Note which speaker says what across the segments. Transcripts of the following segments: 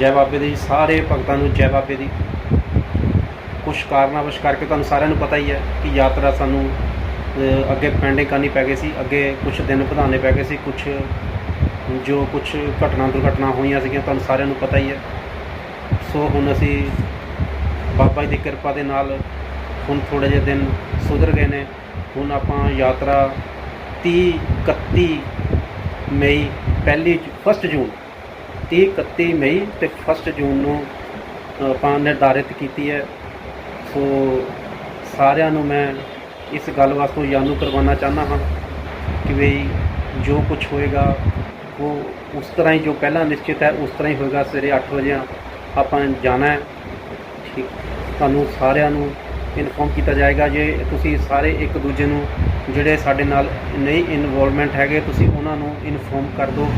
Speaker 1: ਜੈ ਬਾਬੇ ਦੀ, ਸਾਰੇ ਭਗਤਾਂ ਨੂੰ ਜੈ ਬਾਬੇ ਦੀ। ਕੁਛ ਕਾਰਨਾਵਸ਼ ਕਰਕੇ ਤੁਹਾਨੂੰ ਸਾਰਿਆਂ ਨੂੰ ਪਤਾ ਹੀ ਹੈ ਕਿ ਯਾਤਰਾ ਸਾਨੂੰ ਅੱਗੇ ਪੈਂਡਿੰਗ ਕਰਨੀ ਪੈ ਗਈ ਸੀ। ਅੱਗੇ ਕੁਝ ਦਿਨ ਵਧਾਉਣੇ ਪੈ ਗਏ ਸੀ। ਕੁਝ ਜੋ ਕੁਝ ਘਟਨਾ ਦੁਰਘਟਨਾ ਹੋਈਆਂ ਸੀਗੀਆਂ, ਤੁਹਾਨੂੰ ਸਾਰਿਆਂ ਨੂੰ ਪਤਾ ਹੀ ਹੈ। ਸੋ ਹੁਣ ਅਸੀਂ ਬਾਬਾ ਜੀ ਦੀ ਕਿਰਪਾ ਦੇ ਨਾਲ ਹੁਣ ਥੋੜੇ ਜਿਹੇ ਦਿਨ ਸੁਧਰ ਗਏ ਨੇ। ਹੁਣ ਆਪਾਂ ਯਾਤਰਾ 30 31 ਮਈ, ਪਹਿਲੀ 1 ਜੂਨ 30 31 ਮਈ ਤੇ 1 ਜੂਨ ਨੂੰ ਆਪਾਂ ਨਿਰਧਾਰਿਤ ਕੀਤੀ ਹੈ। ਸੋ ਸਾਰਿਆਂ ਨੂੰ ਮੈਂ ਇਸ ਗੱਲ ਵਾਸਤੇ ਜਾਣੂ ਕਰਵਾਉਣਾ ਚਾਹੁੰਦਾ ਹਾਂ ਕਿ ਵੀ ਜੋ ਕੁਝ ਹੋਏਗਾ, ਉਹ ਉਸ ਤਰ੍ਹਾਂ ਹੀ ਜੋ ਪਹਿਲਾਂ ਨਿਸ਼ਚਿਤ ਹੈ, ਉਸ ਤਰ੍ਹਾਂ ਹੀ ਹੋਏਗਾ। ਸਵੇਰੇ 8 ਵਜੇ ਆਪਾਂ ਜਾਣਾ ਹੈ। ਠੀਕ, ਤੁਹਾਨੂੰ ਸਾਰਿਆਂ ਨੂੰ ਇਨਫੋਰਮ ਕੀਤਾ ਜਾਏਗਾ ਜੇ ਤੁਸੀਂ ਸਾਰੇ ਇੱਕ ਦੂਜੇ ਨੂੰ ਜਿਹੜੇ ਸਾਡੇ ਨਾਲ ਨਹੀਂ ਇਨਵੋਲਵਮੈਂਟ ਹੈਗੇ, ਤੁਸੀਂ ਉਹਨਾਂ ਨੂੰ ਇਨਫੋਰਮ ਕਰ ਦਿਓ।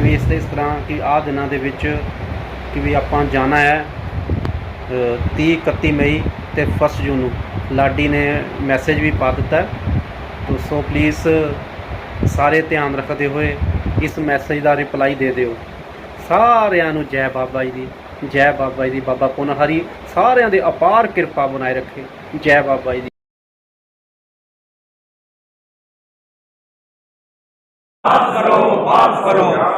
Speaker 1: ਕਿ ਵੀ ਇਸ ਇਸ ਤਰ੍ਹਾਂ ਕਿ ਆਹ ਦਿਨਾਂ ਦੇ ਵਿੱਚ ਕਿ ਵੀ ਆਪਾਂ ਜਾਣਾ ਹੈ ਅ, 30 31 ਮਈ ਤੇ 1 ਜੂਨ ਨੂੰ। ਲਾਡੀ ਨੇ ਮੈਸੇਜ ਵੀ ਪਾ ਦਿੱਤਾ ਤੋ ਸੋ ਪਲੀਜ਼ ਸਾਰੇ ਧਿਆਨ ਰੱਖਦੇ ਹੋਏ ਇਸ ਮੈਸੇਜ ਦਾ ਰਿਪਲਾਈ ਦੇ ਦਿਓ। ਸਾਰਿਆਂ ਨੂੰ ਜੈ ਬਾਬਾ ਜੀ ਦੀ ਜੈ ਬਾਬਾ ਜੀ ਦੀ ਬਾਬਾ ਪੁਨ ਸਾਰਿਆਂ ਦੇ ਅਪਾਰ ਕਿਰਪਾ ਬਣਾਏ ਰੱਖੇ। ਜੈ ਬਾਬਾ ਜੀ ਦੀ।
Speaker 2: ਵਾਪਸ ਕਰੋ ਯਾਰ ਮੇਰੇ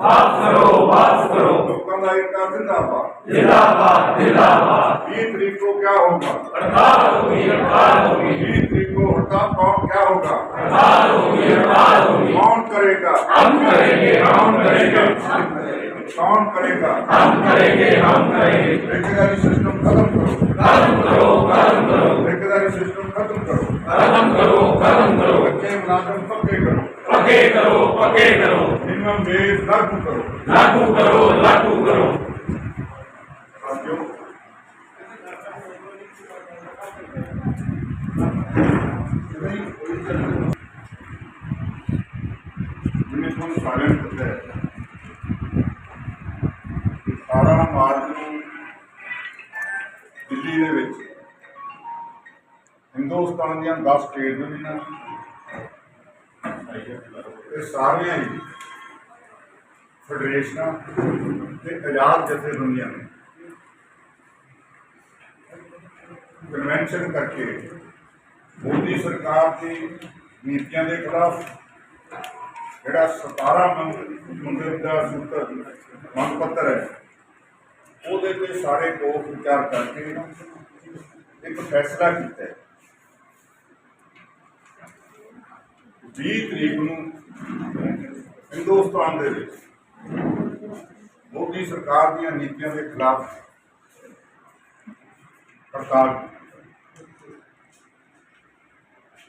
Speaker 2: ਵਾਪਸ ਕਰੋ
Speaker 3: ਵਾਪਸ ਕਰੋ ਵਾਪਸ ਕਰੋ
Speaker 2: ਲੋਕਾਂ ਦਾ ਇੱਕ ਜ਼ਿੰਦਾਬਾਦ
Speaker 3: ਜਿੰਦਾਬਾਦ ਜਿੰਦਾਬਾਦ
Speaker 2: 20 तरीक को क्या होगा
Speaker 3: ਹੜਤਾਲ ਹੋਗੀ ਹੜਤਾਲ ਹੋਗੀ
Speaker 2: 20 तरीक को हड़ताल कौन क्या होगा
Speaker 3: हड़ताल होगी हड़ताल होगी
Speaker 2: कौन करेगा
Speaker 3: हम करेंगे हम करेंगे
Speaker 2: कौन करेगा
Speaker 3: हम करेंगे हम करेंगे
Speaker 2: ठेकेदारी सिस्टम खत्म करो
Speaker 3: कर्म करो कर्म करो
Speaker 2: ठेकेदारी सिस्टम खत्म करो
Speaker 3: कर्म करो कर्म करो
Speaker 2: बच्चे मुलाजम पक्के करो
Speaker 3: पके करो पके करो
Speaker 2: ਮਿਨੀਮਮ ਵੇਜ ਲਾਗੂ ਕਰੋ।
Speaker 3: ਲਾਗੂ ਕਰੋ ਲਾਗੂ ਕਰੋ।
Speaker 2: ਸਾਥੀਓ ਜਿਵੇਂ ਤੁਹਾਨੂੰ ਸਾਰਿਆਂ ਨੂੰ ਪਤਾ ਹੈ 17 ਮਾਰਚ ਨੂੰ ਦਿੱਲੀ ਦੇ ਵਿੱਚ ਹਿੰਦੁਸਤਾਨ ਦੀਆਂ 10 ਸਟੇਟ ਦੇ ਵਿੱਚ ਇਹ ਸਾਰੀਆਂ ਹੀ ਫੈਡਰੇਸ਼ਨਾਂ ਤੇ ਆਜ਼ਾਦ ਜਥੇਬੰਦੀਆਂ ਨੇ ਕਨਵੈਨਸ਼ਨ ਕਰਕੇ ਮੋਦੀ ਸਰਕਾਰ ਦੀ ਨੀਤੀਆਂ ਦੇ ਖਿਲਾਫ ਜਿਹੜਾ 17 ਮੰਗ ਮੰਗਲ ਦਾ ਸੂਤਰ ਮੰਗ ਪੱਤਰ ਹੈ, ਉਹਦੇ ਤੇ ਸਾਰੇ ਕੋਪ ਵਿਚਾਰ ਕਰਕੇ ਇੱਕ ਫੈਸਲਾ ਕੀਤਾ ਹੈ। 20 ਤਰੀਕ ਨੂੰ ਹਿੰਦੁਸਤਾਨ ਦੇ ਵਿੱਚ ਮੋਦੀ ਸਰਕਾਰ ਦੀਆਂ ਨੀਤੀਆਂ ਦੇ ਖਿਲਾਫ ਹੜਤਾਲ।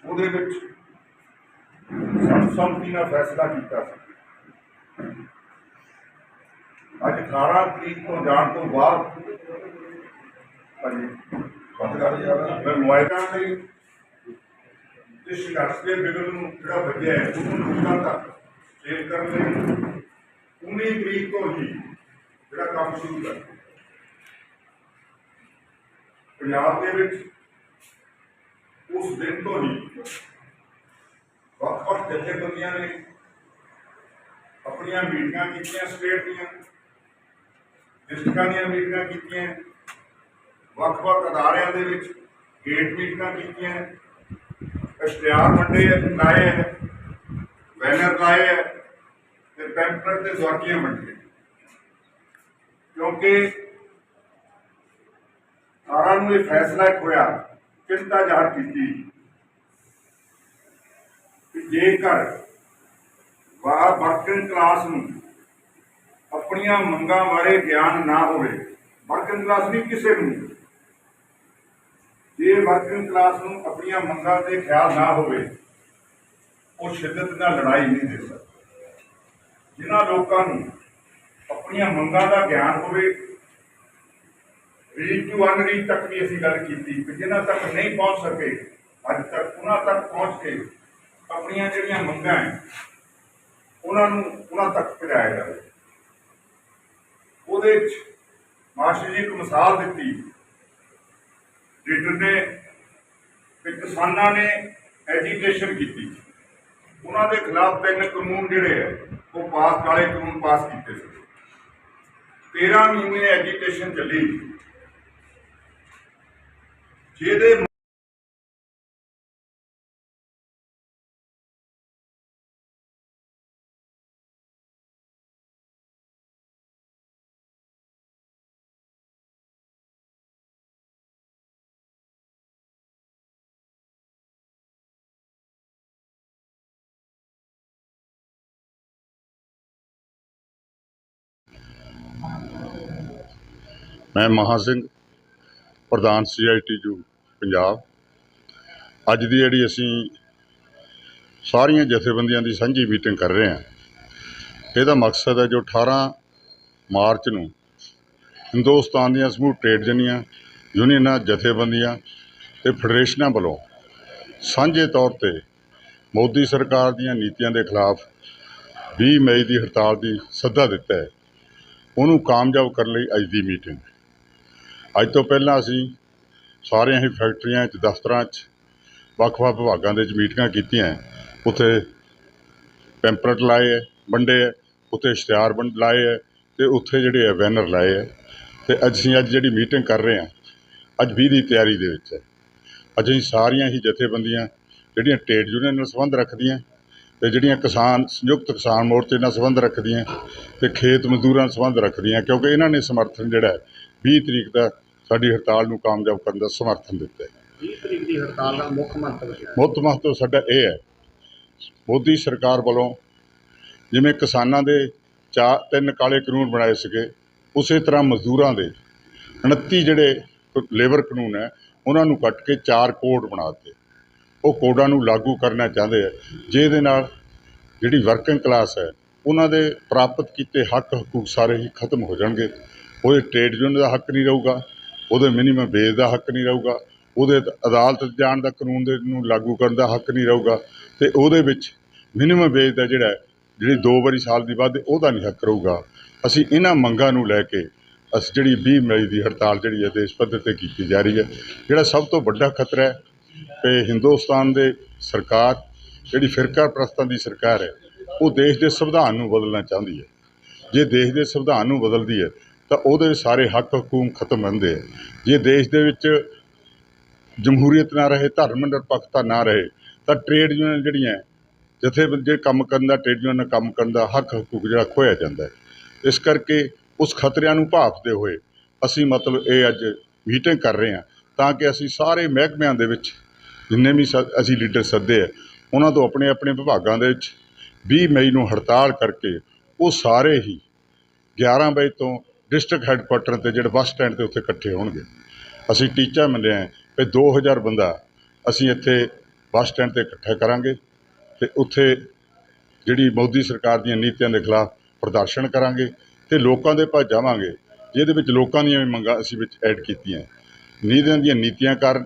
Speaker 2: ਉਹਦੇ ਵਿੱਚ ਸਰਬਸੰਮਤੀ ਨਾਲ ਫੈਸਲਾ ਕੀਤਾ ਸੀ। ਅੱਜ 18 ਤਰੀਕ ਤੋਂ ਜਾਣ ਤੋਂ ਬਾਅਦ ਹਾਂਜੀ ਬੰਦ ਕਰ ਦਿਆ ਮੈਂ ਮੋਬਾਈਲਾਂ ਲਈ ਤੇ ਸੰਘਰਸ਼ ਦੇ ਬਿਗਲ ਨੂੰ ਜਿਹੜਾ ਵੱਜਿਆ ਉਹਨੂੰ ਲੋਕਾਂ ਤੱਕ ਸ਼ੇਅਰ ਕਰਨ ਲਈ 19 ਤਰੀਕ ਤੋਂ ਹੀ ਜਿਹੜਾ ਕੰਮ ਸ਼ੁਰੂ ਕਰ ਪੰਜਾਬ ਦੇ ਵਿੱਚ ਉਸ ਦਿਨ ਤੋਂ ਹੀ ਵੱਖ-ਵੱਖ ਜਥੇਬੰਦੀਆਂ ਨੇ ਆਪਣੀਆਂ ਮੀਟਿੰਗਾਂ ਕੀਤੀਆਂ ਸਟੇਟ ਦੀਆਂ, ਡਿਸਟ੍ਰਿਕਟਾਂ ਦੀਆਂ ਮੀਟਿੰਗਾਂ ਕੀਤੀਆਂ, ਵੱਖ-ਵੱਖ ਅਦਾਰਿਆਂ ਦੇ ਵਿੱਚ ਗੇਟ ਮੀਟਿੰਗਾਂ ਕੀਤੀਆਂ, ਇਸ਼ਤਿਹਾਰ ਵੰਡੇ, ਲਾਏ ਹੈ, ਬੈਨਰ ਲਾਏ ਹੈ ਪੈਂਪਲੇਟ ਤੇ ਦਵਾਕੀਆਂ ਵੰਡੀਆਂ ਕਿਉਂਕਿ ਸਾਰਾ ਨੂੰ ਇਹ ਫੈਸਲਾ ਹੋਇਆ, ਚਿੰਤਾ ਜ਼ਾਹਰ ਕੀਤੀ ਕਿ ਜੇਕਰ ਵਾ ਵਰਕਿੰਗ ਕਲਾਸ ਨੂੰ ਆਪਣੀਆਂ ਮੰਗਾਂ ਬਾਰੇ ਗਿਆਨ ਨਾ ਹੋਵੇ ਵਰਕਿੰਗ ਕਲਾਸ ਵੀ ਕਿਸੇ ਨੂੰ ਜੇ ਵਰਕਿੰਗ ਕਲਾਸ ਨੂੰ ਆਪਣੀਆਂ ਮੰਗਾਂ ਤੇ ਖਿਆਲ ਨਾ ਹੋਵੇ, ਉਹ ਸ਼ਿੱਦਤ ਨਾਲ ਲੜਾਈ ਨਹੀਂ ਦੇ ਸਕਦਾ। ਜਿਨ੍ਹਾਂ ਲੋਕਾਂ ਨੂੰ
Speaker 4: ਆਪਣੀਆਂ ਮੰਗਾਂ ਦਾ ਗਿਆਨ ਹੋਵੇ ਰੀਚ ਟੂ ਅਨਰੀਚ ਤੱਕ ਵੀ ਅਸੀਂ ਗੱਲ ਕੀਤੀ ਕਿ ਜਿਨ੍ਹਾਂ ਤੱਕ ਨਹੀਂ ਪਹੁੰਚ ਸਕੇ, ਅੱਜ ਤੱਕ ਉਹਨਾਂ ਤੱਕ ਪਹੁੰਚ ਕੇ ਆਪਣੀਆਂ ਜਿਹੜੀਆਂ ਮੰਗਾਂ ਹੈ, ਉਹਨਾਂ ਨੂੰ ਉਹਨਾਂ ਤੱਕ ਪਹੁੰਚਾਇਆ ਜਾਵੇ। ਉਹਦੇ ਵਿੱਚ ਮਾਸਟਰ ਜੀ ਇੱਕ ਮਿਸਾਲ ਦਿੱਤੀ। ਲੀਡਰ ਨੇ ਕਿ ਕਿਸਾਨਾਂ ਨੇ ਐਜੀਟੇਸ਼ਨ ਕੀਤੀ। ਉਹਨਾਂ ਦੇ ਖਿਲਾਫ ਤਿੰਨ ਕਾਨੂੰਨ ਜਿਹੜੇ ਹੈ ਉਹ ਪਾਸ ਕਾਲੇ ਕਾਨੂੰਨ ਪਾਸ ਕੀਤੇ ਸੀ। 13 ਮਹੀਨੇ ਐਜੀਟੇਸ਼ਨ ਚੱਲੀ। ਜਿਹਦੇ
Speaker 2: ਮੈਂ ਮਹਾ ਸਿੰਘ, ਪ੍ਰਧਾਨ ਸੀਆਈਟੀਯੂ ਪੰਜਾਬ। ਅੱਜ ਦੀ ਜਿਹੜੀ ਅਸੀਂ ਸਾਰੀਆਂ ਜਥੇਬੰਦੀਆਂ ਦੀ ਸਾਂਝੀ ਮੀਟਿੰਗ ਕਰ ਰਹੇ ਹਾਂ, ਇਹਦਾ ਮਕਸਦ ਹੈ ਜੋ 18 ਮਾਰਚ ਨੂੰ ਹਿੰਦੁਸਤਾਨ ਦੀਆਂ ਸਮੂਹ ਟ੍ਰੇਡ ਯੂਨੀਅਨਾਂ ਯੂਨੀਅਨਾਂ, ਜਥੇਬੰਦੀਆਂ ਤੇ ਫੈਡਰੇਸ਼ਨਾਂ ਵੱਲੋਂ ਸਾਂਝੇ ਤੌਰ ਤੇ ਮੋਦੀ ਸਰਕਾਰ ਦੀਆਂ ਨੀਤੀਆਂ ਦੇ ਖਿਲਾਫ 20 ਮਈ ਦੀ ਹੜਤਾਲ ਦੀ ਸੱਦਾ ਦਿੱਤਾ ਹੈ। ਉਹਨੂੰ ਕਾਮਯਾਬ ਕਰਨ ਲਈ ਅੱਜ ਦੀ ਮੀਟਿੰਗ। ਅੱਜ ਤੋਂ ਪਹਿਲਾਂ ਅਸੀਂ ਸਾਰੀਆਂ ਹੀ ਫੈਕਟਰੀਆਂ 'ਚ ਦਫ਼ਤਰਾਂ 'ਚ ਵੱਖ-ਵੱਖ ਵਿਭਾਗਾਂ ਦੇ ਵਿੱਚ ਮੀਟਿੰਗਾਂ ਕੀਤੀਆਂ ਉੱਥੇ ਪੈਂਪਲੇਟ ਲਾਏ ਹੈ, ਵੰਡੇ ਹੈ, ਉੱਥੇ ਇਸ਼ਤਿਹਾਰ ਵੰਡ, ਲਾਏ ਹੈ ਤੇ ਉੱਥੇ ਜਿਹੜੇ ਹੈ ਬੈਨਰ ਲਾਏ ਹੈ। ਤੇ ਅਸੀਂ ਅੱਜ ਜਿਹੜੀ ਮੀਟਿੰਗ ਕਰ ਰਹੇ ਹਾਂ, ਅੱਜ 20 ਦੀ ਤਿਆਰੀ ਦੇ ਵਿੱਚ ਹੈ। ਅੱਜ ਅਸੀਂ ਸਾਰੀਆਂ ਹੀ ਜਥੇਬੰਦੀਆਂ ਜਿਹੜੀਆਂ ਟ੍ਰੇਡ ਯੂਨੀਅਨ ਨਾਲ ਸੰਬੰਧ ਰੱਖਦੀਆਂ ਤੇ ਜਿਹੜੀਆਂ ਕਿਸਾਨ, ਸੰਯੁਕਤ ਕਿਸਾਨ ਮੋਰਚੇ ਨਾਲ ਸੰਬੰਧ ਰੱਖਦੀਆਂ ਤੇ ਖੇਤ ਮਜ਼ਦੂਰਾਂ ਨਾਲ ਸੰਬੰਧ ਰੱਖਦੀਆਂ ਕਿਉਂਕਿ ਇਹਨਾਂ ਨੇ ਸਮਰਥਨ ਜਿਹੜਾ ਹੈ 20 ਤਰੀਕ ਦਾ ਸਾਡੀ ਹੜਤਾਲ ਨੂੰ ਕਾਮਯਾਬ ਕਰਨ ਦਾ ਸਮਰਥਨ ਦਿੱਤਾ ਹੈ।
Speaker 5: 20 ਤਰੀਕ ਦੀ ਹੜਤਾਲ ਦਾ ਮੁੱਖ ਮੰਤਵ ਹੈ?
Speaker 2: ਮੁੱਖ ਮਹੱਤਵ ਸਾਡਾ ਇਹ ਹੈ ਮੋਦੀ ਸਰਕਾਰ ਵੱਲੋਂ ਜਿਵੇਂ ਕਿਸਾਨਾਂ ਦੇ ਚਾਰ ਤਿੰਨ ਕਾਲੇ ਕਾਨੂੰਨ ਬਣਾਏ ਸੀਗੇ ਉਸੇ ਤਰ੍ਹਾਂ ਮਜ਼ਦੂਰਾਂ ਦੇ 29 ਜਿਹੜੇ ਲੇਬਰ ਕਾਨੂੰਨ ਹੈ ਉਹਨਾਂ ਨੂੰ ਕੱਟ ਕੇ ਚਾਰ ਕੋਡ ਬਣਾ ਦਿੱਤੇ। ਉਹ ਕੋਡਾਂ ਨੂੰ ਲਾਗੂ ਕਰਨਾ ਚਾਹੁੰਦੇ ਆ ਜਿਹਦੇ ਨਾਲ ਜਿਹੜੀ ਵਰਕਿੰਗ ਕਲਾਸ ਹੈ ਉਹਨਾਂ ਦੇ ਪ੍ਰਾਪਤ ਕੀਤੇ ਹੱਕ ਹਕੂਕ ਸਾਰੇ ਹੀ ਖਤਮ ਹੋ ਜਾਣਗੇ। ਉਹਦੇ ਟ੍ਰੇਡ ਯੂਨੀਅਨ ਦਾ ਹੱਕ ਨਹੀਂ ਰਹੂਗਾ ਉਹਦੇ ਮਿਨੀਮਮ ਵੇਜ ਦਾ ਹੱਕ ਨਹੀਂ ਰਹੂਗਾ। ਉਹਦੇ ਅਦਾਲਤ ਜਾਣ ਦਾ ਕਾਨੂੰਨ ਦੇ ਨੂੰ ਲਾਗੂ ਕਰਨ ਦਾ ਹੱਕ ਨਹੀਂ ਰਹੂਗਾ। ਤੇ ਉਹਦੇ ਵਿੱਚ ਮਿਨੀਮਮ ਵੇਜ ਦਾ ਜਿਹੜਾ ਜਿਹੜੀ ਦੋ ਵਾਰੀ ਸਾਲ ਦੀ ਵੱਧ, ਉਹਦਾ ਨਹੀਂ ਹੱਕ ਰਹੂਗਾ। ਅਸੀਂ ਇਹਨਾਂ ਮੰਗਾਂ ਨੂੰ ਲੈ ਕੇ ਅਸੀਂ ਜਿਹੜੀ 20 ਮਈ ਦੀ ਹੜਤਾਲ ਜਿਹੜੀ ਹੈ, ਦੇਸ਼ ਪੱਧਰ ਤੇ ਕੀਤੀ ਜਾ ਰਹੀ ਹੈ, ਜਿਹੜਾ ਸਭ ਤੋਂ ਵੱਡਾ ਖਤਰਾ ਹੈ ਕਿ ਹਿੰਦੁਸਤਾਨ ਦੇ ਸਰਕਾਰ, ਜਿਹੜੀ ਫਿਰਕਾ ਪ੍ਰਸਤਾਂ ਦੀ ਸਰਕਾਰ ਹੈ, ਉਹ ਦੇਸ਼ ਦੇ ਸੰਵਿਧਾਨ ਨੂੰ ਬਦਲਣਾ ਚਾਹੁੰਦੀ ਹੈ। ਜੇ ਦੇਸ਼ ਦੇ ਸੰਵਿਧਾਨ ਨੂੰ ਬਦਲਦੀ ਹੈ ਤਾਂ ਉਹਦੇ ਸਾਰੇ ਹੱਕ ਹਕੂਮ ਖਤਮ ਹੁੰਦੇ ਹੈ ਜੇ ਦੇਸ਼ ਦੇ ਵਿੱਚ ਜਮਹੂਰੀਅਤ ਨਾ ਰਹੇ, ਧਰਮ ਨਿਰਪੱਖਤਾ ਨਾ ਰਹੇ, ਤਾਂ ਟ੍ਰੇਡ ਯੂਨੀਅਨ ਜਿਹੜੀਆਂ ਜਥੇਬੰਦੀ ਜਿਹੜੇ ਕੰਮ ਕਰਨ ਦਾ ਟ੍ਰੇਡ ਯੂਨੀਅਨ ਕੰਮ ਕਰਨ ਦਾ ਹੱਕ ਹਕੂਕ ਜਿਹੜਾ ਖੋਇਆ ਜਾਂਦਾ ਹੈ। ਇਸ ਕਰਕੇ ਉਸ ਖਤਰਿਆਂ ਨੂੰ ਭਾਫਦੇ ਹੋਏ ਅਸੀਂ ਮਤਲਬ ਇਹ ਅੱਜ ਮੀਟਿੰਗ ਕਰ ਰਹੇ ਹਾਂ, ਤਾਂ ਕਿ ਅਸੀਂ ਸਾਰੇ ਮਹਿਕਮਿਆਂ ਦੇ ਵਿੱਚ ਜਿੰਨੇ ਵੀ ਸ- ਅਸੀਂ ਲੀਡਰ ਸੱਦੇ ਆ, ਉਹਨਾਂ ਤੋਂ ਆਪਣੇ ਆਪਣੇ ਵਿਭਾਗਾਂ ਦੇ ਵਿੱਚ 20 ਮਈ ਨੂੰ ਹੜਤਾਲ ਕਰਕੇ ਉਹ ਸਾਰੇ ਹੀ 11 ਵਜੇ ਤੋਂ ਡਿਸਟ੍ਰਿਕਟ ਹੈੱਡਕੁਆਟਰ ਤੇ ਜਿਹੜੇ ਬੱਸ ਸਟੈਂਡ ਤੇ ਉੱਥੇ ਇਕੱਠੇ ਹੋਣਗੇ। ਅਸੀਂ ਟੀਚਾ ਮੰਨਿਆ ਹੈ ਕਿ 2000 ਬੰਦਾ ਅਸੀਂ ਇੱਥੇ ਬੱਸ ਸਟੈਂਡ ਤੇ ਇਕੱਠਾ ਕਰਾਂਗੇ ਤੇ ਉੱਥੇ ਜਿਹੜੀ ਮੋਦੀ ਸਰਕਾਰ ਦੀਆਂ ਨੀਤੀਆਂ ਦੇ ਖਿਲਾਫ ਪ੍ਰਦਰਸ਼ਨ ਕਰਾਂਗੇ ਤੇ ਲੋਕਾਂ ਦੇ ਭਾਜ ਜਾਵਾਂਗੇ। ਜਿਹਦੇ ਵਿੱਚ ਲੋਕਾਂ ਦੀਆਂ ਵੀ ਮੰਗਾਂ ਅਸੀਂ ਵਿੱਚ ਐਡ ਕੀਤੀਆਂ। ਨੀਤੀਆਂ ਦੀਆਂ ਨੀਤੀਆਂ ਕਾਰਨ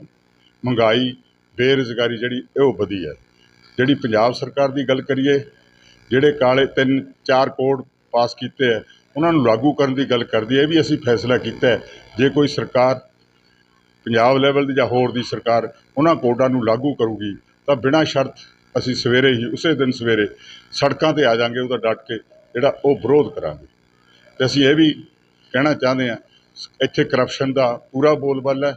Speaker 2: ਮਹਿੰਗਾਈ, ਬੇਰੁਜ਼ਗਾਰੀ ਜਿਹੜੀ, ਉਹ ਵਧੀ ਹੈ। ਜਿਹੜੀ ਪੰਜਾਬ ਸਰਕਾਰ ਦੀ ਗੱਲ ਕਰੀਏ, ਜਿਹੜੇ ਕਾਲੇ ਤਿੰਨ ਚਾਰ ਕੋਡ ਪਾਸ ਕੀਤੇ ਹੈ ਉਹਨਾਂ ਨੂੰ ਲਾਗੂ ਕਰਨ ਦੀ ਗੱਲ ਕਰਦੀ ਹੈ ਇਹ ਵੀ ਅਸੀਂ ਫੈਸਲਾ ਕੀਤਾ ਜੇ ਕੋਈ ਸਰਕਾਰ ਪੰਜਾਬ ਲੈਵਲ ਦੀ ਜਾਂ ਹੋਰ ਦੀ ਸਰਕਾਰ ਉਹਨਾਂ ਕੋਡਾਂ ਨੂੰ ਲਾਗੂ ਕਰੂਗੀ, ਤਾਂ ਬਿਨਾਂ ਸ਼ਰਤ ਅਸੀਂ ਸਵੇਰੇ ਹੀ, ਉਸੇ ਦਿਨ ਸਵੇਰੇ ਸੜਕਾਂ ਤੇ ਆ ਜਾਾਂਗੇ ਉਹਦਾ ਡਟ ਕੇ, ਜਿਹੜਾ ਉਹ ਵਿਰੋਧ ਕਰਾਂਗੇ। ਤੇ ਅਸੀਂ ਇਹ ਵੀ ਕਹਿਣਾ ਚਾਹੁੰਦੇ ਹਾਂ, ਇੱਥੇ ਕਰਪਸ਼ਨ ਦਾ ਪੂਰਾ ਬੋਲਬਾਲ ਹੈ,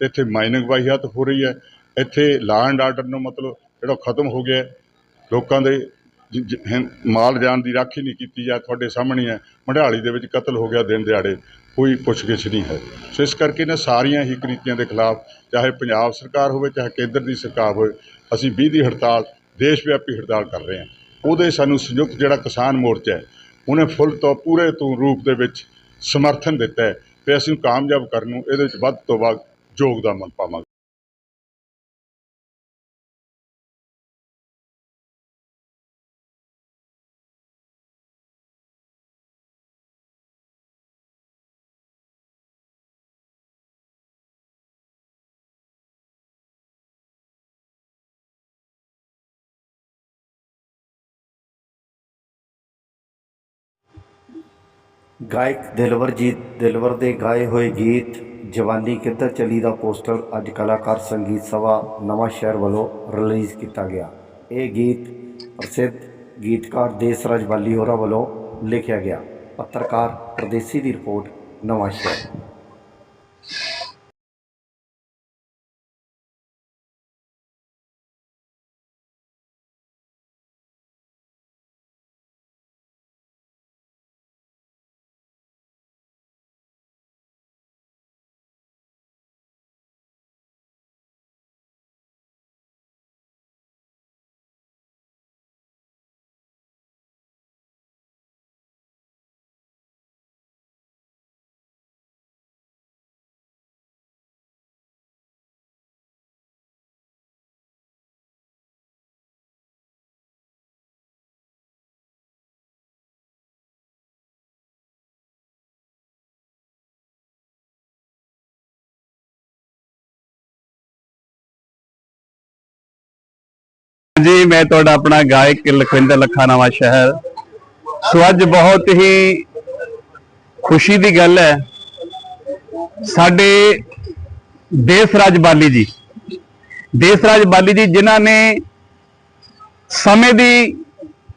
Speaker 2: ਤੇ ਇੱਥੇ ਮਾਈਨਿੰਗ ਵਾਹੀਆਤ ਹੋ ਰਹੀ ਹੈ, ਇੱਥੇ ਲਾ ਐਂਡ ਆਰਡਰ ਨੂੰ ਮਤਲਬ ਜਿਹੜਾ ਖਤਮ ਹੋ ਗਿਆ ਲੋਕਾਂ ਦੇ ਮਾਲ ਜਾਨ ਦੀ ਰਾਖੀ ਨਹੀਂ ਕੀਤੀ ਜਾ, ਤੁਹਾਡੇ ਸਾਹਮਣੇ ਹੈ। ਮੰਡਾਲੀ ਦੇ ਵਿੱਚ ਕਤਲ ਹੋ ਗਿਆ ਦਿਨ ਦਿਹਾੜੇ, ਕੋਈ ਪੁੱਛਗਿੱਛ ਨਹੀਂ ਹੈ। ਸੋ ਇਸ ਕਰਕੇ ਨਾ ਸਾਰੀਆਂ ਹੀ ਕ੍ਰਿਤੀਆਂ ਦੇ ਖਿਲਾਫ ਚਾਹੇ ਪੰਜਾਬ ਸਰਕਾਰ ਹੋਵੇ, ਚਾਹੇ ਕੇਂਦਰ ਦੀ ਸਰਕਾਰ ਹੋਵੇ, ਅਸੀਂ 20 ਦੀ ਹੜਤਾਲ ਦੇਸ਼ ਵਿਆਪੀ ਹੜਤਾਲ ਕਰ ਰਹੇ ਹਾਂ। ਉਹਦੇ ਸਾਨੂੰ ਸੰਯੁਕਤ ਜਿਹੜਾ ਕਿਸਾਨ ਮੋਰਚਾ ਹੈ, ਉਹਨੇ ਫੁੱਲ ਤੋਂ ਪੂਰੇ ਤੋਂ ਰੂਪ ਦੇ ਵਿੱਚ ਸਮਰਥਨ ਦਿੱਤਾ ਹੈ ਤੇ ਅਸੀਂ ਕਾਮਯਾਬ ਕਰਨ ਨੂੰ ਇਹਦੇ ਵਿੱਚ ਵੱਧ ਤੋਂ ਵੱਧ ਯੋਗਦਾਨ ਪਾਵਾਂਗੇ।
Speaker 5: ਗਾਇਕ ਦਿਲਵਰਜੀਤ ਦਿਲਵਰ ਦੇ ਗਾਏ ਹੋਏ ਗੀਤ ਜਵਾਨੀ ਕਿੱਧਰ ਚਲੀ ਦਾ ਪੋਸਟਰ ਅੱਜ ਕਲਾਕਾਰ ਸੰਗੀਤ ਸਭਾ ਨਵਾਂ ਸ਼ਹਿਰ ਵੱਲੋਂ ਰਿਲੀਜ਼ ਕੀਤਾ ਗਿਆ। ਇਹ ਗੀਤ ਪ੍ਰਸਿੱਧ ਗੀਤਕਾਰ ਦੇਸਰਾਜ ਵਾਲੀ ਹੋਰਾਂ ਵੱਲੋਂ ਲਿਖਿਆ ਗਿਆ। ਪੱਤਰਕਾਰ ਪ੍ਰਦੇਸੀ ਦੀ ਰਿਪੋਰਟ, ਨਵਾਂ ਸ਼ਹਿਰ।
Speaker 6: ਜੀ ਮੈਂ ਤੁਹਾਡਾ ਆਪਣਾ ਗਾਇਕ ਲਖਵਿੰਦਰ ਲੱਖਾ ਨਵਾਂ ਸ਼ਹਿਰ। ਸੋ ਅੱਜ ਬਹੁਤ ਹੀ ਖੁਸ਼ੀ ਦੀ ਗੱਲ ਹੈ, ਸਾਡੇ ਦੇਸਰਾਜ ਬਾਲੀ ਜੀ। ਦੇਸਰਾਜ ਬਾਲੀ ਜੀ, ਜਿਨ੍ਹਾਂ ਨੇ ਸਮੇਂ ਦੀ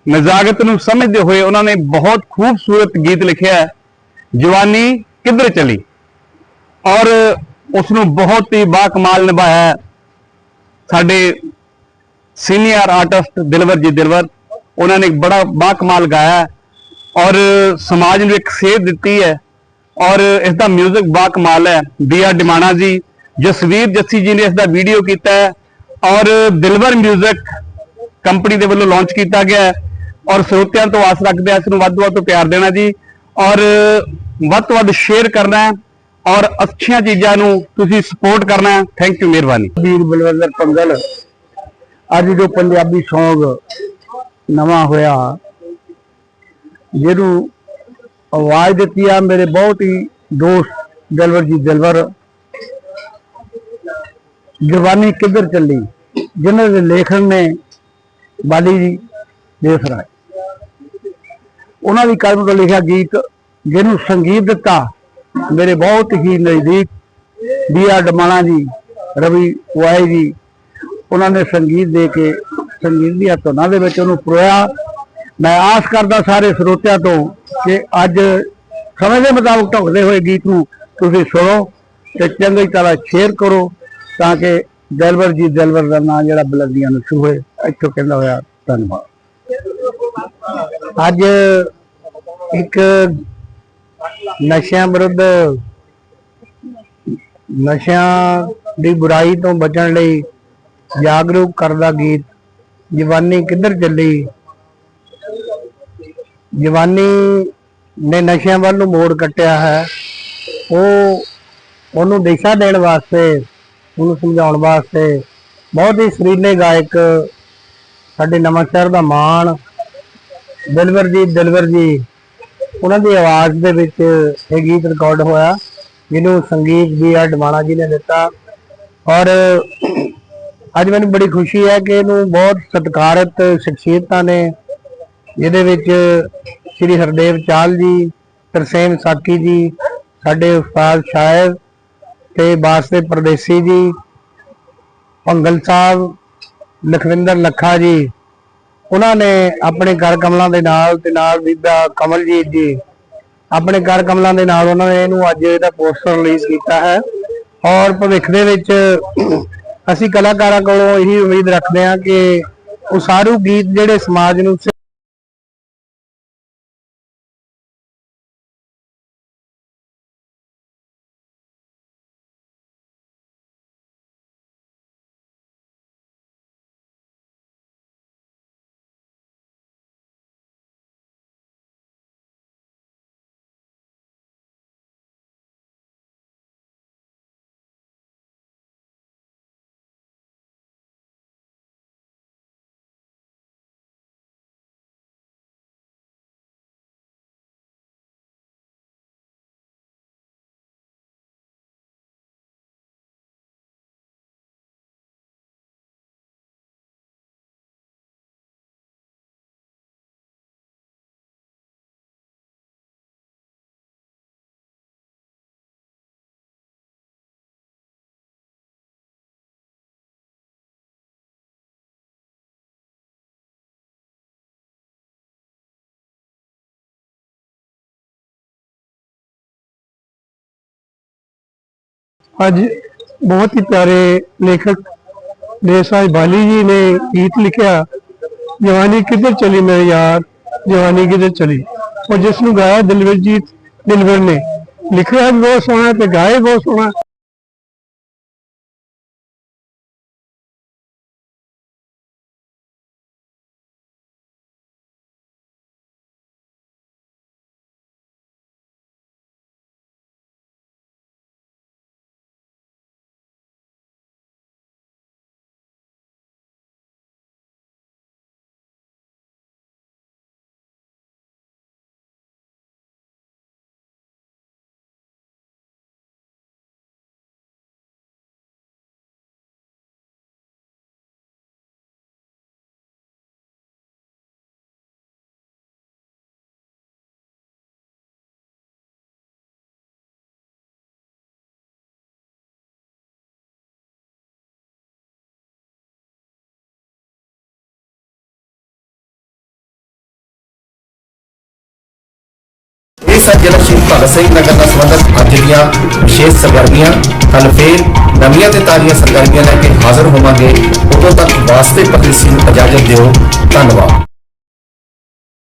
Speaker 6: ਨਜ਼ਾਕਤ ਨੂੰ ਸਮਝਦੇ ਹੋਏ ਉਹਨਾਂ ਨੇ ਬਹੁਤ ਖੂਬਸੂਰਤ ਗੀਤ ਲਿਖਿਆ ਜਵਾਨੀ ਕਿੱਧਰ ਚਲੀ? ਔਰ ਉਸ ਨੂੰ ਬਹੁਤ ਹੀ ਬਾਕਮਾਲ ਨਿਭਾਇਆ ਸਾਡੇ ਸੀਨੀਅਰ ਆਰਟਿਸਟ ਦਿਲਵਰਜੀਤ ਦਿਲਵਰ ਉਹਨਾਂ ਨੇ ਬੜਾ ਬਾਕਮਾਲ ਗਾਇਆ ਹੈ ਔਰ ਸਮਾਜ ਨੂੰ ਇੱਕ ਸੇਧ ਦਿੱਤੀ ਹੈ ਔਰ ਇਸ ਦਾ 뮤직 ਬਾਕਮਾਲ ਹੈ ਬੀ ਆਰ ਡਿਮਾਣਾ ਜੀ ਜਸਵੀਰ ਜੱਸੀ ਜੀ ਨੇ ਇਸ ਦਾ ਵੀਡੀਓ ਕੀਤਾ ਹੈ ਔਰ ਦਿਲਵਰ 뮤직 ਕੰਪਨੀ ਦੇ ਵੱਲੋਂ ਲਾਂਚ ਕੀਤਾ ਗਿਆ ਹੈ ਔਰ ਸਰੋਤਿਆਂ ਤੋਂ ਆਸ ਰੱਖਦੇ ਹਾਂ ਇਸ ਨੂੰ ਵੱਧ ਤੋਂ ਵੱਧ ਪਿਆਰ ਦੇਣਾ ਜੀ ਔਰ ਵੱਧ ਤੋਂ ਵੱਧ ਸ਼ੇਅਰ ਕਰਨਾ ਹੈ ਔਰ ਅੱਛੀਆਂ ਚੀਜ਼ਾਂ ਨੂੰ ਤੁਸੀਂ ਸਪੋਰਟ ਕਰਨਾ ਹੈ ਥੈਂਕ ਯੂ ਮਿਹਰਬਾਨੀ
Speaker 7: ਵੀਰ ਬਲਵੰਦਰ ਪੰਗਲ ਅੱਜ ਜੋ ਪੰਜਾਬੀ ਸੌਂਗ ਨਵਾਂ ਹੋਇਆ, ਜਿਹਨੂੰ ਆਵਾਜ਼ ਦਿੱਤੀ ਆ ਮੇਰੇ ਬਹੁਤ ਹੀ ਦੋਸਤ ਦਿਲਵਰ ਜੀ ਦਿਲਵਰ ਜਵਾਨੀ ਕਿੱਧਰ ਚੱਲੀ ਜਿਨ੍ਹਾਂ ਦੇ ਲੇਖਣ ਨੇ ਬਾਲੀ ਜੀ ਦੇਖ ਰਾਏ ਉਹਨਾਂ ਦੀ ਕਲਮ ਤੋਂ ਲਿਖਿਆ ਗੀਤ, ਜਿਹਨੂੰ ਸੰਗੀਤ ਦਿੱਤਾ ਮੇਰੇ ਬਹੁਤ ਹੀ ਨਜ਼ਦੀਕ ਬੀ ਆਰ ਡਮਾਣਾ ਜੀ, ਰਵੀ ਵਾਈ ਜੀ ਉਹਨਾਂ ਨੇ ਸੰਗੀਤ ਦੇ ਕੇ, ਸੰਗੀਤ ਦੀਆਂ ਧੁਨਾਂ ਦੇ ਵਿੱਚ ਉਹਨੂੰ ਪਰੋਇਆ। ਮੈਂ ਆਸ ਕਰਦਾ ਸਾਰੇ ਸਰੋਤਿਆਂ ਤੋਂ ਕਿ ਅੱਜ ਸਮੇਂ ਦੇ ਮੁਤਾਬਕ ਢੁਕਦੇ ਹੋਏ ਗੀਤ ਨੂੰ ਤੁਸੀਂ ਸੁਣੋ ਤੇ ਚੰਗੀ ਤਰ੍ਹਾਂ ਸ਼ੇਅਰ ਕਰੋ ਤਾਂ ਕਿ ਦਿਲਵਰ ਜੀ ਦਿਲਵਰ ਦਾ ਨਾਂ ਜਿਹੜਾ ਬਲੰਦੀਆਂ ਨੂੰ ਹੋਏ, ਇੱਥੋਂ ਕਹਿੰਦਾ ਹੋਇਆ, ਧੰਨਵਾਦ। ਅੱਜ ਇੱਕ ਨਸ਼ਿਆਂ ਵਿਰੁੱਧ, ਨਸ਼ਿਆਂ ਦੀ ਬੁਰਾਈ ਤੋਂ ਬਚਣ ਲਈ ਜਾਗਰੂਕ ਕਰਦਾ ਗੀਤ, ਜਵਾਨੀ ਕਿੱਧਰ ਚੱਲੀ? ਜਵਾਨੀ ਨੇ ਨਸ਼ਿਆਂ ਵੱਲ ਨੂੰ ਮੋੜ ਕੱਟਿਆ ਹੈ। ਉਹ, ਉਹਨੂੰ ਦਿਸ਼ਾ ਦੇਣ ਵਾਸਤੇ, ਉਹਨੂੰ ਸਮਝਾਉਣ ਵਾਸਤੇ ਬਹੁਤ ਹੀ ਸਰੀਲੇ ਗਾਇਕ ਸਾਡੇ ਨਵਾਂ ਸ਼ਹਿਰ ਦਾ ਮਾਣ ਦਿਲਵਰ ਜੀ ਦਿਲਵਰ ਜੀ, ਉਹਨਾਂ ਦੀ ਆਵਾਜ਼ ਦੇ ਵਿੱਚ ਇਹ ਗੀਤ ਰਿਕਾਰਡ ਹੋਇਆ, ਜਿਹਨੂੰ ਸੰਗੀਤ ਵੀ ਆ ਡਮਾਣਾ ਜੀ ਨੇ ਦਿੱਤਾ। ਔਰ ਅੱਜ ਮੈਨੂੰ ਬੜੀ ਖੁਸ਼ੀ ਹੈ ਕਿ ਇਹਨੂੰ ਬਹੁਤ ਸਤਿਕਾਰਤ ਸ਼ਖਸੀਅਤਾਂ ਨੇ। ਜਿਹਦੇ ਵਿੱਚ ਸ੍ਰੀ ਹਰਦੇਵ ਚਾਲ ਜੀ, ਤਰਸੇਮ ਸਾਕੀ ਜੀ, ਸਾਡੇ ਉਸਤਾਦ ਸ਼ਾਇਰ ਤੇ ਬਾਸਤੇ ਪਰਦੇਸੀ ਜੀ, ਭੰਗਲ ਸਾਹਿਬ, ਲਖਵਿੰਦਰ ਲੱਖਾ ਜੀ। ਉਹਨਾਂ ਨੇ ਆਪਣੇ ਕਰ ਕਮਲਾਂ ਦੇ ਨਾਲ ਤੇ ਨਾਲ ਬੀਬਾ ਕਮਲਜੀਤ ਜੀ ਆਪਣੇ ਕਰ ਕਮਲਾਂ ਦੇ ਨਾਲ ਉਹਨਾਂ ਨੇ ਇਹਨੂੰ ਅੱਜ ਇਹਦਾ ਪੋਸਟਰ ਰਿਲੀਜ਼ ਕੀਤਾ ਹੈ। ਔਰ ਭਵਿੱਖ ਦੇ ਵਿੱਚ ਅਸੀਂ ਕਲਾਕਾਰਾਂ ਕੋਲੋਂ ਇਹੀ ਉਮੀਦ ਰੱਖਦੇ ਹਾਂ ਕਿ ਉਹ ਸਾਰੂ ਗੀਤ ਜਿਹੜੇ ਸਮਾਜ ਨੂੰ
Speaker 8: ਅੱਜ ਬਹੁਤ ਹੀ ਪਿਆਰੇ ਲੇਖਕ ਦੇਸਾਈ ਬਾਲੀ ਜੀ ਨੇ ਗੀਤ ਲਿਖਿਆ, ਜਵਾਨੀ ਕਿੱਧਰ ਚਲੀ ਮੇਰੇ ਯਾਰ, ਜਵਾਨੀ ਕਿੱਧਰ ਚਲੀ? ਔਰ ਜਿਸ ਨੂੰ ਗਾਇਆ ਦਿਲਵਰਜੀਤ ਦਿਲਵਰ ਨੇ। ਲਿਖਿਆ ਵੀ ਬਹੁਤ ਸੋਹਣਾ ਤੇ ਗਾਇਆ ਵੀ ਬਹੁਤ ਸੋਹਣਾ।
Speaker 5: ਇਹ ਸਨ ਜ਼ਿਲ੍ਹਾ ਸ਼ਹੀਦ ਭਗਤ ਸਿੰਘ ਨਗਰ ਨਾਲ ਸੰਬੰਧਿਤ ਅੱਜ ਦੀਆਂ ਵਿਸ਼ੇਸ਼ ਸਰਗਰਮੀਆਂ ਕੱਲ ਫੇਰ ਨਵੀਆਂ ਤੇ ਤਾਜ਼ੀਆਂ ਸਰਗਰਮੀਆਂ ਲੈ ਕੇ ਹਾਜ਼ਰ ਹੋਵਾਂਗੇ। ਉਦੋਂ ਤੱਕ ਵਾਸਤੇ ਪ੍ਰਦੇਸੀ ਨੂੰ ਇਜਾਜ਼ਤ ਦਿਓ। ਧੰਨਵਾਦ।